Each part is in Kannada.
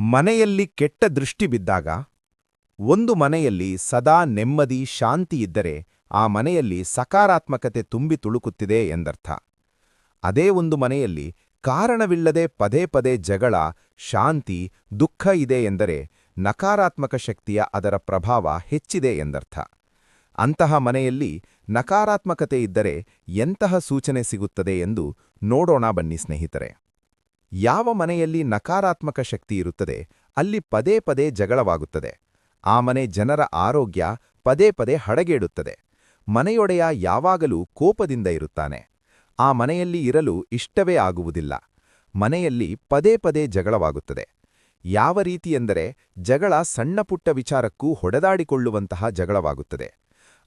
ಮನೆಯಲ್ಲಿ ಕೆಟ್ಟ ದೃಷ್ಟಿ ಬಿದ್ದಾಗ, ಒಂದು ಮನೆಯಲ್ಲಿ ಸದಾ ನೆಮ್ಮದಿ, ಶಾಂತಿ ಇದ್ದರೆ ಆ ಮನೆಯಲ್ಲಿ ಸಕಾರಾತ್ಮಕತೆ ತುಂಬಿ ತುಳುಕುತ್ತಿದೆ ಎಂದರ್ಥ. ಅದೇ ಒಂದು ಮನೆಯಲ್ಲಿ ಕಾರಣವಿಲ್ಲದೆ ಪದೇ ಪದೇ ಜಗಳ, ಶಾಂತಿ, ದುಃಖ ಇದೆ ಎಂದರೆ ನಕಾರಾತ್ಮಕ ಶಕ್ತಿಯ ಅದರ ಪ್ರಭಾವ ಹೆಚ್ಚಿದೆ ಎಂದರ್ಥ. ಅಂತಹ ಮನೆಯಲ್ಲಿ ನಕಾರಾತ್ಮಕತೆ ಇದ್ದರೆ ಎಂತಹ ಸೂಚನೆ ಸಿಗುತ್ತದೆ ಎಂದು ನೋಡೋಣ ಬನ್ನಿ ಸ್ನೇಹಿತರೆ. ಯಾವ ಮನೆಯಲ್ಲಿ ನಕಾರಾತ್ಮಕ ಶಕ್ತಿ ಇರುತ್ತದೆ, ಅಲ್ಲಿ ಪದೇ ಪದೇ ಜಗಳವಾಗುತ್ತದೆ. ಆ ಮನೆ ಜನರ ಆರೋಗ್ಯ ಪದೇ ಪದೇ ಹಡಗೇಡುತ್ತದೆ. ಮನೆಯೊಡೆಯ ಯಾವಾಗಲೂ ಕೋಪದಿಂದ ಇರುತ್ತಾನೆ. ಆ ಮನೆಯಲ್ಲಿ ಇರಲು ಇಷ್ಟವೇ ಆಗುವುದಿಲ್ಲ. ಮನೆಯಲ್ಲಿ ಪದೇ ಪದೇ ಜಗಳವಾಗುತ್ತದೆ. ಯಾವ ರೀತಿಯೆಂದರೆ ಜಗಳ ಸಣ್ಣಪುಟ್ಟ ವಿಚಾರಕ್ಕೂ ಹೊಡೆದಾಡಿಕೊಳ್ಳುವಂತಹ ಜಗಳವಾಗುತ್ತದೆ.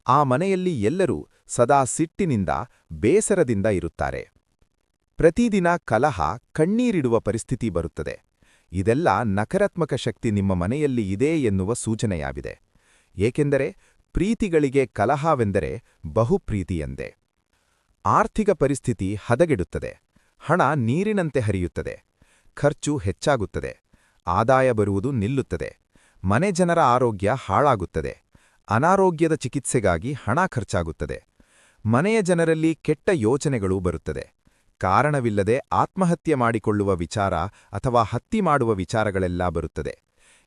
ಆ ಮನೆಯಲ್ಲಿ ಎಲ್ಲರೂ ಸದಾ ಸಿಟ್ಟಿನಿಂದ, ಬೇಸರದಿಂದ ಇರುತ್ತಾರೆ. ಪ್ರತಿದಿನ ಕಲಹ, ಕಣ್ಣೀರಿಡುವ ಪರಿಸ್ಥಿತಿ ಬರುತ್ತದೆ. ಇದೆಲ್ಲ ನಕಾರಾತ್ಮಕ ಶಕ್ತಿ ನಿಮ್ಮ ಮನೆಯಲ್ಲಿ ಇದೆ ಎನ್ನುವ ಸೂಚನೆಯಾಗಿದೆ. ಏಕೆಂದರೆ ಪ್ರೀತಿಗಳಿಗೆ ಕಲಹವೆಂದರೆ ಬಹುಪ್ರೀತಿಯಂದೆ ಆರ್ಥಿಕ ಪರಿಸ್ಥಿತಿ ಹದಗೆಡುತ್ತದೆ. ಹಣ ನೀರಿನಂತೆ ಹರಿಯುತ್ತದೆ. ಖರ್ಚು ಹೆಚ್ಚಾಗುತ್ತದೆ. ಆದಾಯ ಬರುವುದು ನಿಲ್ಲುತ್ತದೆ. ಮನೆ ಜನರ ಆರೋಗ್ಯ ಹಾಳಾಗುತ್ತದೆ. ಅನಾರೋಗ್ಯದ ಚಿಕಿತ್ಸೆಗಾಗಿ ಹಣ ಖರ್ಚಾಗುತ್ತದೆ. ಮನೆಯ ಜನರಲ್ಲಿ ಕೆಟ್ಟ ಯೋಚನೆಗಳು ಬರುತ್ತದೆ. ಕಾರಣವಿಲ್ಲದೆ ಆತ್ಮಹತ್ಯೆ ಮಾಡಿಕೊಳ್ಳುವ ವಿಚಾರ ಅಥವಾ ಹತ್ತಿ ಮಾಡುವ ವಿಚಾರಗಳೆಲ್ಲ ಬರುತ್ತದೆ.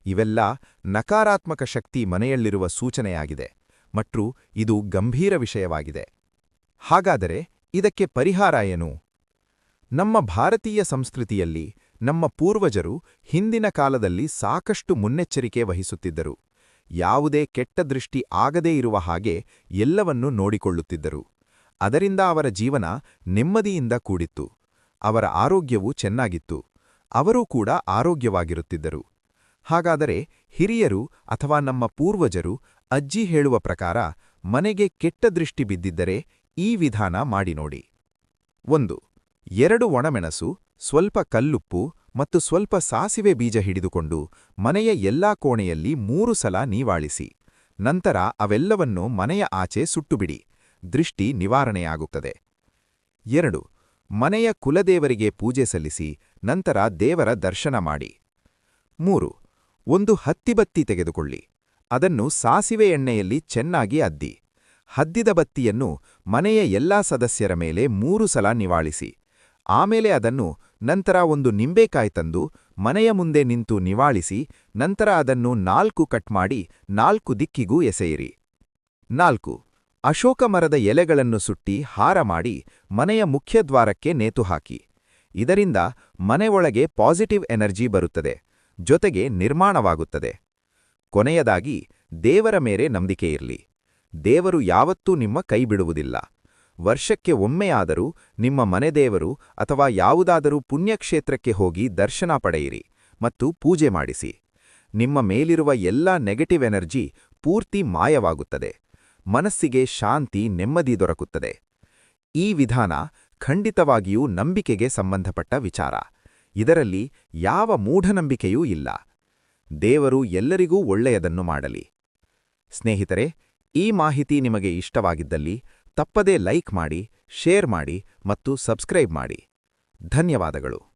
ಇವೆಲ್ಲ ನಕಾರಾತ್ಮಕ ಶಕ್ತಿ ಮನೆಯಲ್ಲಿರುವ ಸೂಚನೆಯಾಗಿದೆ ಮತ್ತು ಇದು ಗಂಭೀರ ವಿಷಯವಾಗಿದೆ. ಹಾಗಾದರೆ ಇದಕ್ಕೆ ಪರಿಹಾರ ಏನು? ನಮ್ಮ ಭಾರತೀಯ ಸಂಸ್ಕೃತಿಯಲ್ಲಿ ನಮ್ಮ ಪೂರ್ವಜರು ಹಿಂದಿನ ಕಾಲದಲ್ಲಿ ಸಾಕಷ್ಟು ಮುನ್ನೆಚ್ಚರಿಕೆ ವಹಿಸುತ್ತಿದ್ದರು. ಯಾವುದೇ ಕೆಟ್ಟ ದೃಷ್ಟಿ ಆಗದೇ ಇರುವ ಹಾಗೆ ಎಲ್ಲವನ್ನೂ ನೋಡಿಕೊಳ್ಳುತ್ತಿದ್ದರು. ಅದರಿಂದ ಅವರ ಜೀವನ ನೆಮ್ಮದಿಯಿಂದ ಕೂಡಿತ್ತು. ಅವರ ಆರೋಗ್ಯವೂ ಚೆನ್ನಾಗಿತ್ತು. ಅವರೂ ಕೂಡ ಆರೋಗ್ಯವಾಗಿರುತ್ತಿದ್ದರು. ಹಾಗಾದರೆ ಹಿರಿಯರು ಅಥವಾ ನಮ್ಮ ಪೂರ್ವಜರು ಅಜ್ಜಿ ಹೇಳುವ ಪ್ರಕಾರ ಮನೆಗೆ ಕೆಟ್ಟ ದೃಷ್ಟಿ ಬಿದ್ದಿದ್ದರೆ ಈ ವಿಧಾನ ಮಾಡಿ ನೋಡಿ. ಒಂದು, ಎರಡು ಒಣಮೆಣಸು, ಸ್ವಲ್ಪ ಕಲ್ಲುಪ್ಪು ಮತ್ತು ಸ್ವಲ್ಪ ಸಾಸಿವೆ ಬೀಜ ಹಿಡಿದುಕೊಂಡು ಮನೆಯ ಎಲ್ಲಾ ಕೋಣೆಯಲ್ಲಿ ಮೂರು ಸಲ ನೀವಾಳಿಸಿ. ನಂತರ ಅವೆಲ್ಲವನ್ನೂ ಮನೆಯ ಆಚೆ ಸುಟ್ಟುಬಿಡಿ. ದೃಷ್ಟಿ ನಿವಾರಣೆಯಾಗುತ್ತದೆ. ಎರಡು, ಮನೆಯ ಕುಲದೇವರಿಗೆ ಪೂಜೆ ಸಲ್ಲಿಸಿ ನಂತರ ದೇವರ ದರ್ಶನ ಮಾಡಿ. ಮೂರು, ಒಂದು ಹತ್ತಿಬತ್ತಿ ತೆಗೆದುಕೊಳ್ಳಿ. ಅದನ್ನು ಸಾಸಿವೆ ಎಣ್ಣೆಯಲ್ಲಿ ಚೆನ್ನಾಗಿ ಅದ್ದಿ. ಹದ್ದಿದ ಬತ್ತಿಯನ್ನು ಮನೆಯ ಎಲ್ಲಾ ಸದಸ್ಯರ ಮೇಲೆ ಮೂರು ಸಲ ನಿವಾಳಿಸಿ. ಆಮೇಲೆ ಅದನ್ನು ನಂತರ ಒಂದು ನಿಂಬೆಕಾಯಿ ತಂದು ಮನೆಯ ಮುಂದೆ ನಿಂತು ನಿವಾಳಿಸಿ, ನಂತರ ಅದನ್ನು ನಾಲ್ಕು ಕಟ್ ಮಾಡಿ ನಾಲ್ಕು ದಿಕ್ಕಿಗೂ ಎಸೆಯಿರಿ. ನಾಲ್ಕು ಅಶೋಕ ಮರದ ಎಲೆಗಳನ್ನು ಸುಟ್ಟಿ ಹಾರ ಮಾಡಿ ಮನೆಯ ಮುಖ್ಯದ್ವಾರಕ್ಕೆ ನೇತು ಹಾಕಿ. ಇದರಿಂದ ಮನೆಯೊಳಗೆ ಪಾಸಿಟಿವ್ ಎನರ್ಜಿ ಬರುತ್ತದೆ, ಜೊತೆಗೆ ನಿರ್ಮಾಣವಾಗುತ್ತದೆ. ಕೊನೆಯದಾಗಿ, ದೇವರ ಮೇಲೆ ನಂಬಿಕೆಯಿರಲಿ ದೇವರು ಯಾವತ್ತೂ ನಿಮ್ಮ ಕೈ ಬಿಡುವುದಿಲ್ಲ. ವರ್ಷಕ್ಕೆ ಒಮ್ಮೆಯಾದರೂ ನಿಮ್ಮ ಮನೆದೇವರು ಅಥವಾ ಯಾವುದಾದರೂ ಪುಣ್ಯಕ್ಷೇತ್ರಕ್ಕೆ ಹೋಗಿ ದರ್ಶನ ಪಡೆಯಿರಿ ಮತ್ತು ಪೂಜೆ ಮಾಡಿಸಿ. ನಿಮ್ಮ ಮೇಲಿರುವ ಎಲ್ಲಾ ನೆಗೆಟಿವ್ ಎನರ್ಜಿ ಪೂರ್ತಿ ಮಾಯವಾಗುತ್ತದೆ. ಮನಸ್ಸಿಗೆ ಶಾಂತಿ ನೆಮ್ಮದಿ ದೊರಕುತ್ತದೆ. ಈ ವಿಧಾನ ಖಂಡಿತವಾಗಿಯೂ ನಂಬಿಕೆಗೆ ಸಂಬಂಧಪಟ್ಟ ವಿಚಾರ. ಇದರಲ್ಲಿ ಯಾವ ಮೂಢನಂಬಿಕೆಯೂ ಇಲ್ಲ. ದೇವರು ಎಲ್ಲರಿಗೂ ಒಳ್ಳೆಯದನ್ನು ಮಾಡಲಿ. ಸ್ನೇಹಿತರೆ, ಈ ಮಾಹಿತಿ ನಿಮಗೆ ಇಷ್ಟವಾಗಿದ್ದಲ್ಲಿ ತಪ್ಪದೇ ಲೈಕ್ ಮಾಡಿ, ಶೇರ್ ಮಾಡಿ ಮತ್ತು ಸಬ್ಸ್ಕ್ರೈಬ್ ಮಾಡಿ. ಧನ್ಯವಾದಗಳು.